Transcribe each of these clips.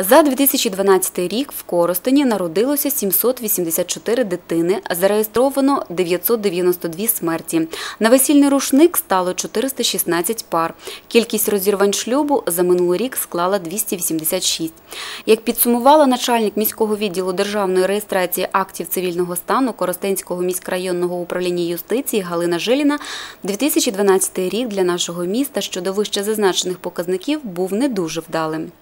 За 2012 рік в Коростені народилося 784 дитини, зареєстровано 992 смерті. На весільний рушник стало 416 пар. Кількість розірвань шлюбу за минулий рік склала 286. Як підсумувала начальник міського відділу державної реєстрації актів цивільного стану Коростенського міськрайонного управління юстиції Галина Жиліна, 2012 рік для нашого міста щодо вище зазначених показників був не дуже вдалим.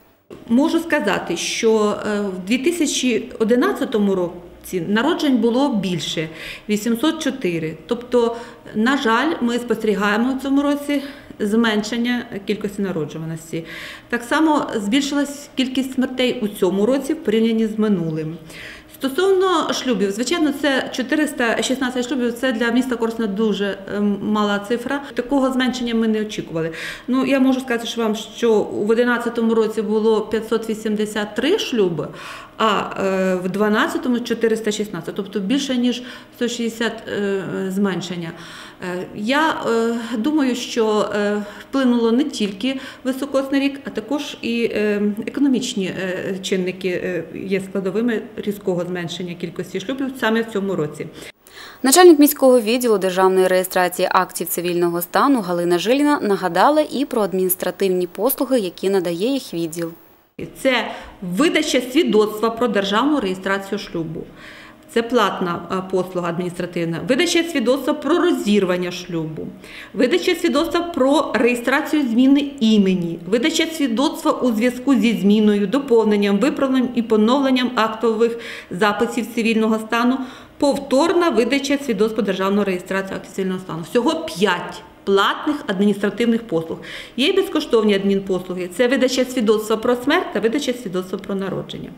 Можу сказати, що е, в 2011 році народжень було більше 804. Тобто, на жаль, ми спостерігаємо в цьому році зменшення кількості народжуваності. Так само збільшилась кількість смертей у цьому році в порівнянні з минулим. Стосовно шлюбів, звичайно, це 416 шлюбів. Це для міста Корсуна дуже ем, мала цифра. Такого зменшення ми не очікували. Ну я можу сказати що вам, що у 2011 році було 583 шлюби, а е, в 2012 – 416, тобто більше ніж 160 е, зменшення. Е, Я думаю, що вплинуло не тільки високосний рік, а також і е, економічні чинники є складовими різкого зменшення кількості шлюбів саме в цьому році. Начальник міського відділу державної реєстрації актів цивільного стану Галина Жиліна нагадала і про адміністративні послуги, які надає їх відділ. Це видача свідоцтва про державну реєстрацію шлюбу. Це платна послуга адміністративна, видача свідоцтва про розірвання шлюбу, видача свідоцтва про реєстрацію зміни імені, видача свідоцтва у зв'язку зі зміною, доповненням, виправленням і поновленням актових записів цивільного стану, повторна видача свідоцтва державної реєстрації актів цивільного стану. Всього 5 платних адміністративних послуг. Є безкоштовні адмінпослуги. Це видача свідоцтва про смерть та видача свідоцтва про народження.